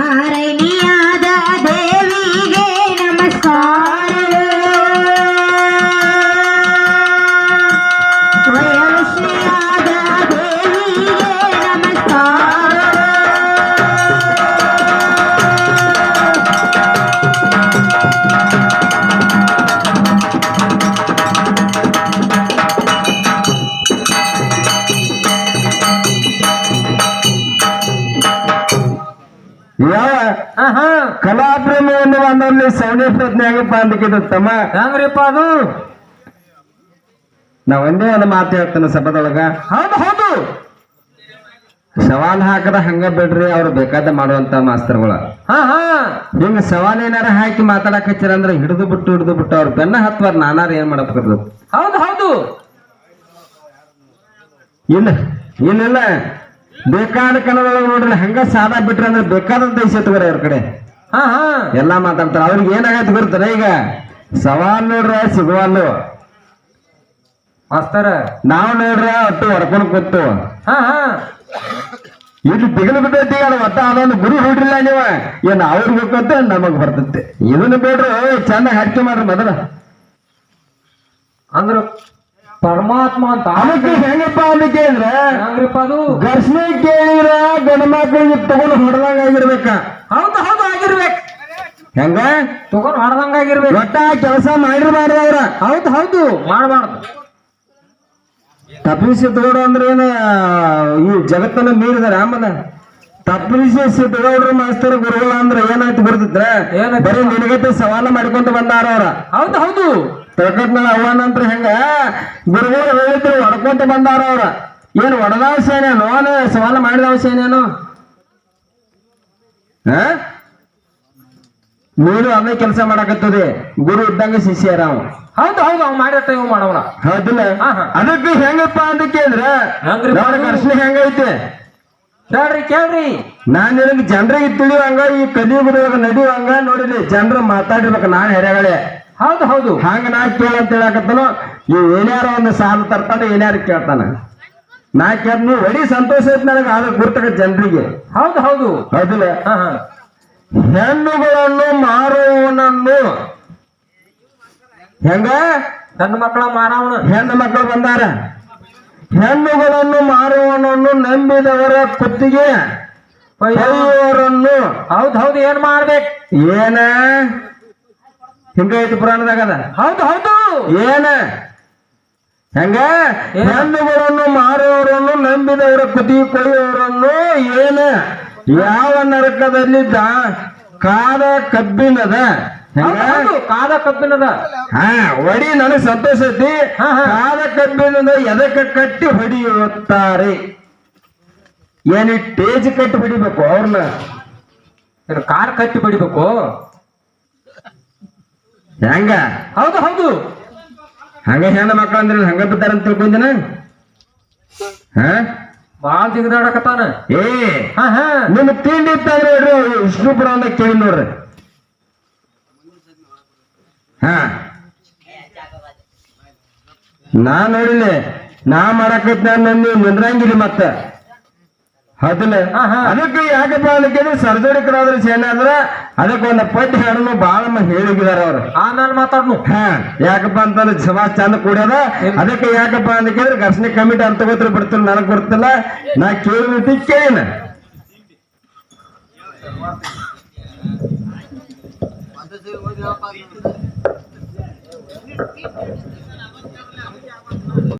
தாரை ಕಲಾಪ್ರೇಮಿ ಎನ್ನುವ ನಮ್ಮಲ್ಲಿ ಸೌಣ್ಯ ಪ್ರಜ್ಞೆ ಆಗಪ್ಪ ಅಂತ ತಮ್ಮ. ಹೆಂಗ್ರಿಪ್ಪ ಅದು? ನಾ ಒಂದೇ ಒಂದು ಮಾತು ಹೇಳ್ತೇನೆ ಸಭದೊಳಗ. ಹೌದು ಹೌದು. ಸವಾಲ್ ಹಾಕದ ಹಂಗ ಬಿಡ್ರಿ ಅವ್ರು ಬೇಕಾದ ಮಾಡುವಂತ ಮಾಸ್ತರ್ಗಳ. ಹಿಂಗ ಸವಾಲ್ ಏನಾರ ಹಾಕಿ ಮಾತಾಡಕ್ ಹಚ್ಚಿರ ಅಂದ್ರೆ ಹಿಡಿದು ಬಿಟ್ಟು ಹಿಡಿದು ಬಿಟ್ಟು ಅವ್ರ ಬೆನ್ನ ಹತ್ವಾರ ನಾನಾರ ಏನ್ ಮಾಡಬೇಕು ಹೌದು ಹೌದು. ಇಲ್ಲ ಇಲ್ಲ. ಬೇಕಾದ ಕನ್ನಡದೊಳಗೆ ನೋಡ್ರಿ ಹಂಗ ಸಾದಾ ಬಿಟ್ರಿ ಅಂದ್ರೆ ಬೇಕಾದಂತ ಇಸತ್ತಾರೆ ಅವ್ರ ಕಡೆ. ಹಾ ಹಾ. ಎಲ್ಲಾ ಮಾತಾಡ್ತಾರೆ. ಅವ್ರಿಗೆ ಏನಾಗೈತೆ ಬಿಡ್ತಾರೆ ಈಗ? ಸವಾಲ್ ನೋಡ್ರ ಸಿಗುವಲ್ಲು. ಮಾಸ್ತರ. ನಾವ್ ನೋಡ್ರ ಒಟ್ಟು ಹೊಡ್ಕೊಂಡು ಕೂತು. ಹಾ ಹಾ. ಇದು ತಿಗಲು ಬಿಟ್ಟೈತಿ ಅದು ಒಟ್ಟ ಅದೊಂದು ಗುರು ಹುಡ್ರಿಲ್ಲ ನೀವ. ಏನ್ ಅವ್ರಿಗೆ ಗೊತ್ತ ನಮಗ್ ಬರ್ತೈತೆ. ಇದನ್ನ ಬೇಡ್ರಿ ಚಂದ ಹಾಕಿ ಮಾಡ್ರಿ ಮೊದಲ. ಅಂದ್ರ. ಪರಮಾತ್ಮ ಅಂತ ಅದಕ್ಕೆ ಹೆಂಗಪ್ಪ ಅದಕ್ಕೆ ಅಂದ್ರೆ ಹೆಂಗ್ರಿಪ್ಪ ಅದು? ಘರ್ಷಣೆ ಕೇಳಿದ್ರ ಗಂಡ ಮಕ್ಕಳಿಗೆ ತಗೊಂಡು ಹೊಡೆದಂಗ ಆಗಿರ್ಬೇಕ. ಹೌದು ಹೌದು ಆಗಿರ್ಬೇಕು. ಹೆಂಗ? ತಗೊಂಡು ಹೊಡೆದಂಗ ಆಗಿರ್ಬೇಕು. ಒಟ್ಟ ಕೆಲಸ ಮಾಡಿರ್ಬಾರ್ದು ಅವ್ರ. ಹೌದು ಹೌದು ಮಾಡಬಾರ್ದು. ತಪ್ಪಿಸಿ ತಗೊಡು ಅಂದ್ರೆ ಏನ ಈ ಜಗತ್ತನ್ನ ಮೀರಿದಾರೆ ಆಮೇಲೆ? ತಪ್ಪಿಸಿ ಸಿದ್ಧಗೌಡ್ರ ಮಾಸ್ತರ್ ಗುರುಗಳ ಅಂದ್ರೆ ಏನಾಯ್ತು ಬರ್ತಿದ್ರೆ? ಬರೀ ನಿನಗತ್ತೆ ಸವಾಲ ಮಾಡ್ಕೊಂತ ಬಂದಾರ ಅವ್ರ. ಹೌದು ಹೌದು. ತಿಳ್ಕೊಟ್ನ ಅವನಂತ್ರ ಹೆಂಗ? ಗುರುಗಳು ಹೇಳಿದ್ರು ಹೊಡ್ಕೊಂತ ಬಂದಾರ ಅವ್ರ. ಏನು ಹೊಡೆದವ ಸೇನೇನು ಅವನು ಸವಾಲ ಮಾಡಿದವ ಸೇನೇನು? ನೀನು ಅದೇ ಕೆಲಸ ಮಾಡಕತ್ತದೆ. ಗುರು ಇದ್ದಂಗ ಶಿಷ್ಯರ ಅವ ಹೌದು ಹೌದು ಅವ್ ಮಾಡಿರ್ತ ಇವ್ ಮಾಡವನ. ಹೌದಿಲ್ಲ. ಅದಕ್ಕೆ ಹೆಂಗಪ್ಪ ಅಂತ ಕೇಳಿದ್ರೆ ಘರ್ಷಣೆ ಹೆಂಗೈತೆ? ಕೇಳ್ರಿ ಕೇಳ್ರಿ. ನಾನ್ ನಿನಗೆ ಜನರಿಗೆ ತಿಳಿಯುವಂಗ ಈ ಕಲಿಯುಗದೊಳಗ ನಡೆಯುವಂಗ ನೋಡಿಲಿ ಜನರು ಮಾತಾಡಿರ್ಬೇಕು ನಾನ್ ಹೆರೆಗಳೇ ಹೌದು ಹೌದು. ಹಂಗ ನಾ ಕೇಳಂತ ಹೇಳಕತ್ತನು ಇವ್ ಏನ್ಯಾರ ಒಂದು ಸಾಲ ತರ್ತಾನೆ ಏನ್ಯಾರ ಕೇಳ್ತಾನ. ನಾ ಕೇಳ ನೀವು ಹೊಡಿ ಸಂತೋಷ ಐತಿ ನನಗೆ ಆಗ ಗುರ್ತಕ ಜನರಿಗೆ. ಹೌದು ಹೌದು. ಹೌದಿಲ್ಲ? ಹೆಣ್ಣುಗಳನ್ನು ಮಾರುವವನನ್ನು ಹೆಂಗ? ಹೆಣ್ಣು ಮಕ್ಕಳ ಮಾರವನ. ಹೆಣ್ಣು ಮಕ್ಕಳು ಬಂದಾರ. ಹೆಣ್ಣುಗಳನ್ನು ಮಾರುವವನನ್ನು ನಂಬಿದವರ ಕುತ್ತಿಗೆ ಕೊಯ್ಯುವವರನ್ನು ಹೌದು ಹೌದು ಏನ್ ಮಾಡ್ಬೇಕು? ಏನ? ಹಿಂಗೈತಿ ಪುರಾಣದಾಗದ ಹೌದು ಹೌದು. ಏನ? ಹಂಗ? ಹೆಣ್ಣುಗಳನ್ನು ಮಾರುವವರನ್ನು ನಂಬಿದವರ ಕುದಿ ಕೊಯ್ಯುವವರನ್ನು ಏನ? ಯಾವ ನರಕದಲ್ಲಿ ಕಾದ ಕಬ್ಬಿನದ? ಹೆಂಗ? ಕಾದ ಕಬ್ಬಿನದ. ಹಾ ಹೊಡಿ ನನಗೆ ಸಂತೋಷ ಐತಿ. ಕಾದ ಕಬ್ಬಿನದ ಎದಕ್ಕೆ ಕಟ್ಟಿ ಹೊಡಿಯುತ್ತಾರೆ? ಏನಿ ಟೇಜ್ ಕಟ್ಟಿ ಹೊಡಿಬೇಕು ಅವ್ರನ್ನ? ಕಾರ್ ಕಟ್ಟಿ ಬಡಿಬೇಕು ಹೆಂಗ? ಹೌದು ಹೌದು. ಹಂಗ ಹೆಣ್ಣ ಮಕ್ಕಳ ಅಂದ್ರೆ ಹಂಗ ಬಿದ್ದಾರ ಅಂತ ತಿಳ್ಕೊಂಡಿನ? ಹಾ? ಬಾಳ ಜಿಗದಾಡಕತ್ತಾನ ಏ ಹಾ ಹಾ. ನಿಮ್ ತಿಂಡಿ ಇತ್ತಂದ್ರೆ ನೋಡ್ರಿ ವಿಷ್ಣು ಅಂತ ಕೇಳಿ ನೋಡ್ರಿ. ಹಾ. ನಾ ನೋಡಿಲ್ಲ ನಾ ಮಾಡಕತ್ ನಾನು ನಿಂದ್ರಂಗಿಲ್ಲ ಮತ್ತ. ಹೌದಿಲ್ಲ. ಅದಕ್ಕೆ ಯಾಕಪ್ಪ ಅದಕ್ಕೆ ಸರ್ಜರಿ ಕಡಾದ್ರೆ ಏನಾದ್ರ ಅದಕ್ಕೆ ಒಂದು ಪದ್ಯ ಹಾಡನ್ನು ಬಾಳ ಹೇಳಿದಾರ ಅವ್ರು. ನಾನು ಮಾತಾಡ್ನು. ಹಾ ಯಾಕಪ್ಪ ಅಂತಂದ್ರೆ ಸಮಾಜ ಚಂದ ಕೂಡ್ಯದ. ಅದಕ್ಕೆ ಯಾಕಪ್ಪ ಅಂತ ಕೇಳಿದ್ರೆ ಘರ್ಷಣೆ ಕಮಿಟಿ ಅಂತ ಗೊತ್ತಿರ ಬಿಡ್ತಿಲ್ಲ ನನಗೆ ಗೊತ್ತಿಲ್ಲ. ನಾ ಕೇಳಿದ ಕೇಳಿನ.